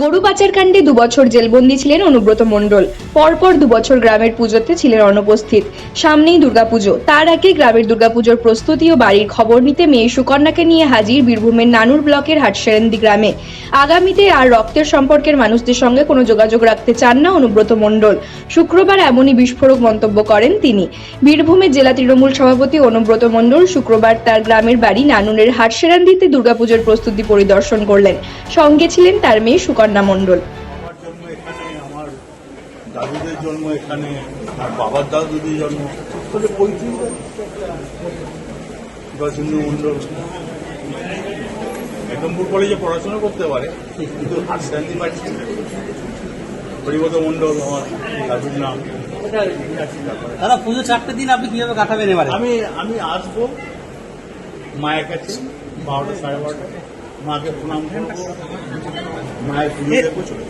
গরু পাচার কাণ্ডে দুবছর জেলবন্দি ছিলেন অনুব্রত মণ্ডল। পরপর দুবছর গ্রামের পুজোতে ছিলেন অনুপস্থিত। সামনেই দুর্গাপুজো। তার আগে গ্রামের দুর্গাপুজোর প্রস্তুতি ও বাড়ির খবর নিতে মেয়ে সুকন্যাকে নিয়ে হাজির বীরভূমের নানুর ব্লকের হাটসেরেন্দি গ্রামে। আগামীতে আর রক্তের সম্পর্কের মানুষদের সঙ্গে কোনো যোগাযোগ রাখতে চান না অনুব্রত মণ্ডল। শুক্রবার এমনই বিস্ফোরক মন্তব্য করেন তিনি। বীরভূমের জেলা তৃণমূল সভাপতি অনুব্রত মণ্ডল শুক্রবার তার গ্রামের বাড়ি নানুনের হাটসেরান্দিতে দুর্গাপুজোর প্রস্তুতি পরিদর্শন করলেন। সঙ্গে ছিলেন তার মেয়ে সুকন্যা মণ্ডল। আমার জন্ম এখানে আমার দাদুদের জন্ম এখানে আর বাবার দাদুদের জন্ম। তাহলে পঁয়ত্রিশ সিন্ধু মন্ডল একদমপুর কলেজে পড়াশোনা করতে পারে কিন্তু হাসকান্দি পাচ্ছি হরিপদ মন্ডল আমার দাদুর নাম। দাদা পুজো চারটে দিন আপনি কীভাবে কাটাবেন এবারে? আমি আমি আসব মায়ের কাছে বারোটা সাড়ে বারোটা। মাকে প্রণাম করব। মায়ের পুজো চলে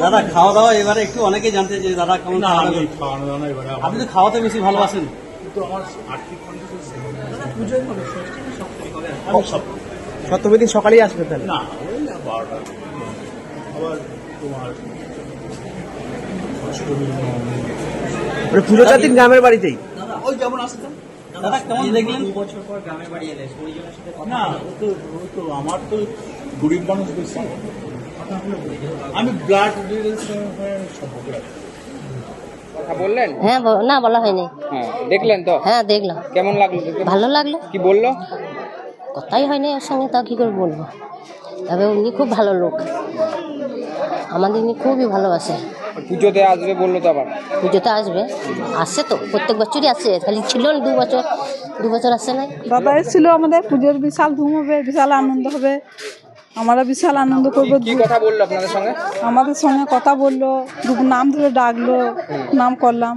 দাদা খাওয়া দাওয়া এবারে একটু অনেকেই জানতে যে দাদা কেমন দাওয়া- এবারে আপনি তো খাওয়াতে বেশি ভালোবাসেন। কিন্তু আমার আর্থিক পুজোর আমি সব সপ্তমী দিন সকালেই আসবে তাহলে? না ওই না বারোটা। আবার তোমার অষ্টমী পুজো চার দিন গ্রামের বাড়িতেই? ওই যেমন আসতাম দাদা কেমন দেখলেন? না ও তো ও তো আমার তো গরিব মানুষ বেশি। আমি ব্লাড সম্পর্ক কথা বললেন? হ্যাঁ ব- না বলা হয়নি। হ্যাঁ দেখলেন তো? হ্যাঁ দেখলাম। কেমন লাগল ভালো লাগল। কি বলল? কথাই হয়নি ওর সঙ্গে তা কী করে বলব? তবে উনি খুব ভালো লোক। আমাদের উনি খুবই ভালোবাসে। পুজোতে আসবে বলল তো আবার। পুজোতে আসবে। আসছে তো প্রত্যেক বছরই আসে খালি ছিল দু বছর দু বছর আসে নাই। দাদা এসেছিল আমাদের পুজোর বিশাল ধুম হবে বিশাল আনন্দ হবে। আমরা বিশাল আনন্দ করব। কি কথা বলল আপনাদের সঙ্গে? আমাদের সঙ্গে কথা বলল দু নাম ধরে ডাকলো নাম করলাম।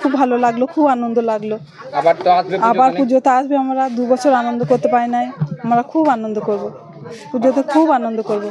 খুব ভালো লাগল খুব আনন্দ লাগল। আবার তো আসবে আবার পুজোতে। পুজোতে আসবে আমরা দু বছর আনন্দ করতে পারি নাই। আমরা খুব আনন্দ করব। পুজোতে খুব আনন্দ করব।